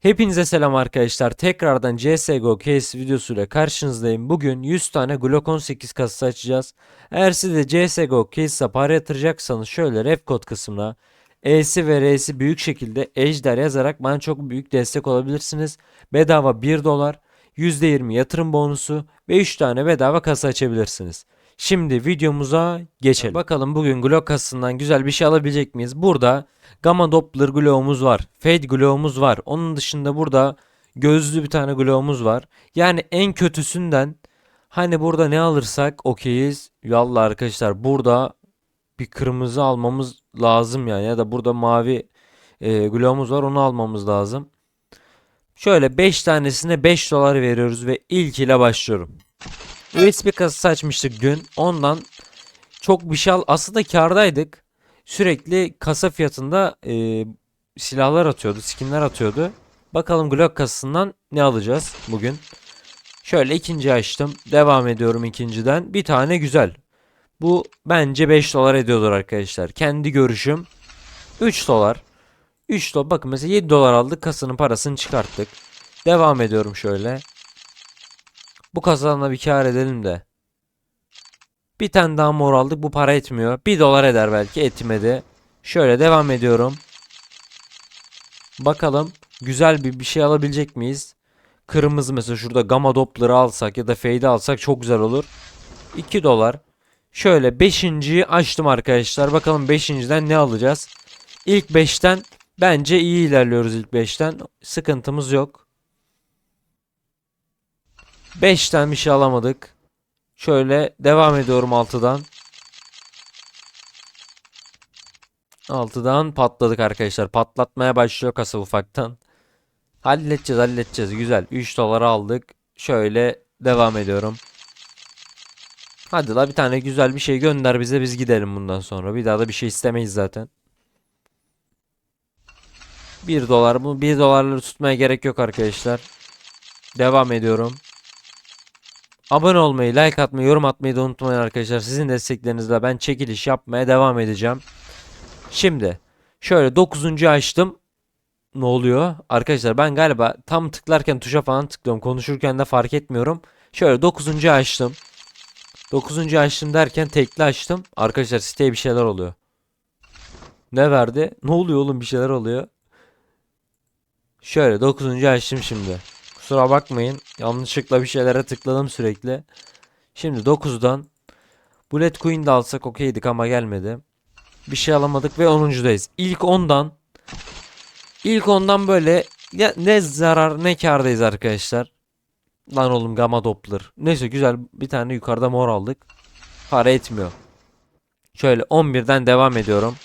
Hepinize selam arkadaşlar. Tekrardan CSGO case videosuyla karşınızdayım. Bugün 100 tane Glock 18 kasası açacağız. Eğer siz de CSGO case'e para yatıracaksanız şöyle ref kod kısmına E'si ve R'si büyük şekilde Ejder yazarak bana çok büyük destek olabilirsiniz. Bedava 1 dolar, %20 yatırım bonusu ve 3 tane bedava kasa açabilirsiniz. Şimdi videomuza geçelim. Bakalım bugün Glock kasasından güzel bir şey alabilecek miyiz? Burada Gamma Doppler Glow'umuz var. Fade Glow'umuz var. Onun dışında burada gözlü bir tane Glow'umuz var. Yani en kötüsünden hani burada ne alırsak okeyiz. Yallah arkadaşlar burada bir kırmızı almamız lazım yani. Ya da burada mavi e, Glow'umuz var onu almamız lazım. Şöyle 5 tanesine 5 dolar veriyoruz ve ilk ile başlıyorum. USB kasası açmıştık dün. Ondan çok bir şey al. Aslında kârdaydık. Sürekli kasa fiyatında e, silahlar atıyordu, skinler atıyordu. Bakalım Glock kasasından ne alacağız bugün. Şöyle ikinci açtım. Devam ediyorum ikinciden. Bir tane güzel. Bu bence 5 dolar ediyordur arkadaşlar. Kendi görüşüm 3 dolar. 3 dolar. Bakın mesela 7 dolar aldık. Kasanın parasını çıkarttık. Devam ediyorum şöyle. Bu kasadan da bir kar edelim de. Bir tane daha mor aldık. Bu para etmiyor. 1 dolar eder belki. Etmedi. Şöyle devam ediyorum. Bakalım güzel bir bir şey alabilecek miyiz? Kırmızı mesela şurada Gamma Doppler'ı alsak ya da Fade alsak çok güzel olur. 2 dolar. Şöyle 5.yi açtım arkadaşlar. Bakalım 5.den ne alacağız? İlk 5'ten bence iyi ilerliyoruz ilk 5'ten. Sıkıntımız yok. 5'ten bir şey alamadık. Şöyle devam ediyorum 6'dan. 6'dan patladık arkadaşlar. Patlatmaya başlıyor kasa ufaktan. Halledeceğiz halledeceğiz. Güzel. 3 dolara aldık. Şöyle devam ediyorum. Hadi la bir tane güzel bir şey gönder bize biz gidelim bundan sonra. Bir daha da bir şey istemeyiz zaten. 1 dolar bu 1 dolarları tutmaya gerek yok arkadaşlar. Devam ediyorum. Abone olmayı, like atmayı, yorum atmayı da unutmayın arkadaşlar. Sizin desteklerinizle ben çekiliş yapmaya devam edeceğim. Şimdi şöyle 9. açtım. Ne oluyor? Arkadaşlar ben galiba tam tıklarken tuşa falan tıklıyorum. Konuşurken de fark etmiyorum. Şöyle 9. açtım. 9. açtım derken tekli açtım. Arkadaşlar siteye bir şeyler oluyor. Ne verdi? Ne oluyor oğlum bir şeyler oluyor. Şöyle 9. açtım şimdi. Kusura bakmayın. Yanlışlıkla bir şeylere tıkladım sürekli. Şimdi 9'dan Bullet Queen de alsak okeydik ama gelmedi. Bir şey alamadık ve 10.dayız. İlk 10'dan ilk 10'dan böyle ya ne zarar ne kârdayız arkadaşlar. Lan oğlum Gamma Doppler. Neyse güzel bir tane yukarıda mor aldık. Para etmiyor. Şöyle 11'den devam ediyorum.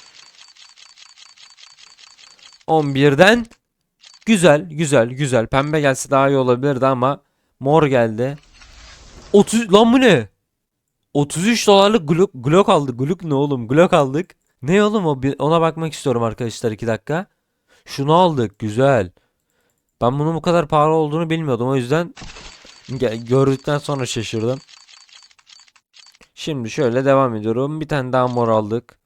11'den Güzel, güzel, güzel. Pembe gelse daha iyi olabilirdi ama mor geldi. 30 lan bu ne? 33 dolarlık Glock, Glock aldık. Glock ne oğlum? Glock aldık. Ne oğlum o? Ona bakmak istiyorum arkadaşlar 2 dakika. Şunu aldık. Güzel. Ben bunun bu kadar pahalı olduğunu bilmiyordum. O yüzden gördükten sonra şaşırdım. Şimdi şöyle devam ediyorum. Bir tane daha mor aldık.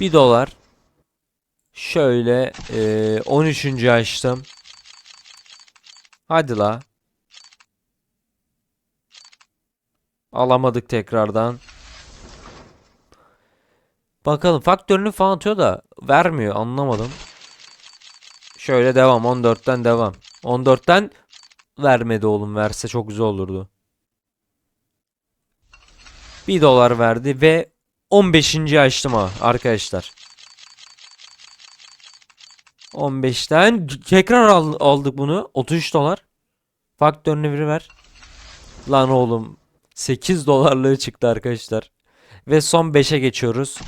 1 dolar. Şöyle eee 13. açtım. Hadi la. Alamadık tekrardan. Bakalım faktörünü falan atıyor da vermiyor anlamadım. Şöyle devam 14'ten devam. 14'ten vermedi oğlum verse çok güzel olurdu. 1 dolar verdi ve 15. açtım ha arkadaşlar. 15'ten tekrar al- aldık bunu. 33 dolar. Faktörünü bir ver. Lan oğlum 8 dolarlığı çıktı arkadaşlar. Ve son 5'e geçiyoruz.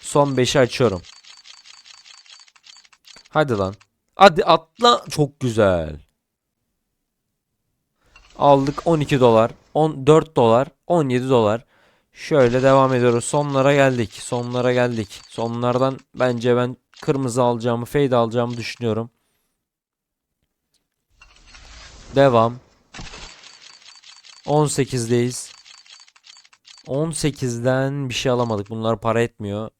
Son 5'i açıyorum. Hadi lan. Hadi atla. Çok güzel. Aldık 12 dolar. 14 dolar. 17 dolar. Şöyle devam ediyoruz. Sonlara geldik. Sonlara geldik. Sonlardan bence ben kırmızı alacağımı, fade alacağımı düşünüyorum. Devam. 18'deyiz. 18'den bir şey alamadık. Bunlar para etmiyor.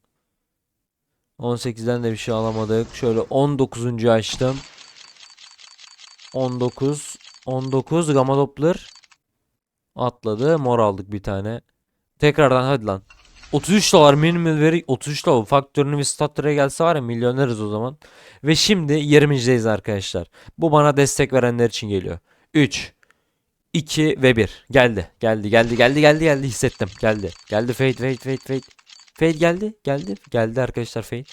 18'den de bir şey alamadık. Şöyle 19. açtım. 19 19 Gamma Doppler atladı. Mor aldık bir tane. Tekrardan hadi lan. 33 dolar minimal veri 33 dolar faktörünü bir statüre gelse var ya milyoneriz o zaman. Ve şimdi 20'deyiz arkadaşlar. Bu bana destek verenler için geliyor. 3 2 ve 1 geldi. Geldi geldi geldi geldi geldi hissettim. Geldi. Geldi fade fade fade fade. Fade geldi. Geldi. Geldi arkadaşlar fade.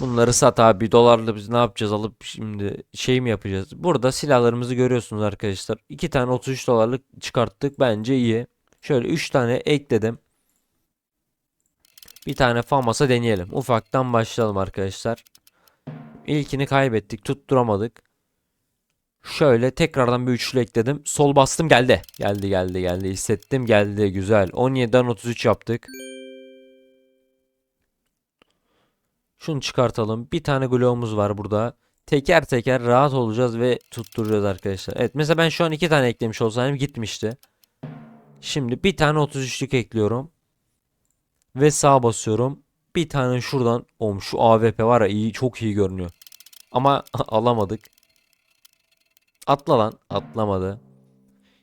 Bunları sat abi dolarla biz ne yapacağız alıp şimdi şey mi yapacağız? Burada silahlarımızı görüyorsunuz arkadaşlar. 2 tane 33 dolarlık çıkarttık bence iyi. Şöyle 3 tane ekledim. Bir tane FAMAS'a deneyelim. Ufaktan başlayalım arkadaşlar. İlkini kaybettik tutturamadık. Şöyle tekrardan bir üçlü ekledim. Sol bastım geldi. Geldi geldi geldi hissettim geldi güzel. 17'den 33 yaptık. Şunu çıkartalım. Bir tane gloğumuz var burada. Teker teker rahat olacağız ve tutturacağız arkadaşlar. Evet mesela ben şu an iki tane eklemiş olsaydım gitmişti. Şimdi bir tane 33'lük ekliyorum. Ve sağa basıyorum. Bir tane şuradan. Oğlum şu AWP var ya iyi çok iyi görünüyor. Ama alamadık. Atla lan. Atlamadı.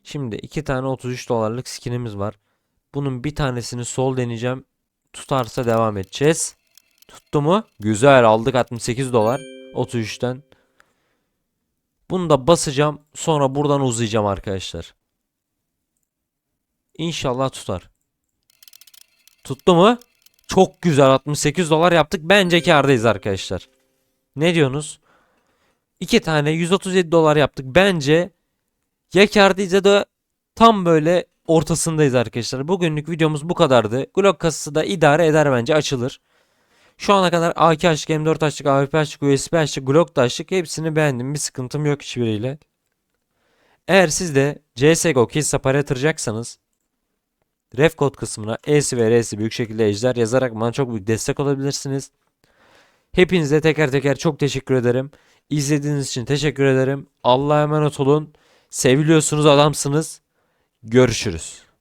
Şimdi iki tane 33 dolarlık skinimiz var. Bunun bir tanesini sol deneyeceğim. Tutarsa devam edeceğiz. Tuttu mu? Güzel aldık 68 dolar. 33'ten. Bunu da basacağım. Sonra buradan uzayacağım arkadaşlar. İnşallah tutar. Tuttu mu? Çok güzel 68 dolar yaptık. Bence kârdayız arkadaşlar. Ne diyorsunuz? İki tane 137 dolar yaptık. Bence ya kârdayız ya da tam böyle ortasındayız arkadaşlar. Bugünlük videomuz bu kadardı. Glock kasası da idare eder bence açılır. Şu ana kadar AK açtık, M4 açtık, AWP açtık, USB açtık, Glock da açtık. Hepsini beğendim. Bir sıkıntım yok hiçbiriyle. Eğer siz de CSGO Kills'a para yatıracaksanız ref kod kısmına E'si ve R'si büyük şekilde ejder yazarak bana çok büyük destek olabilirsiniz. Hepinize teker teker çok teşekkür ederim. İzlediğiniz için teşekkür ederim. Allah'a emanet olun. Seviliyorsunuz adamsınız. Görüşürüz.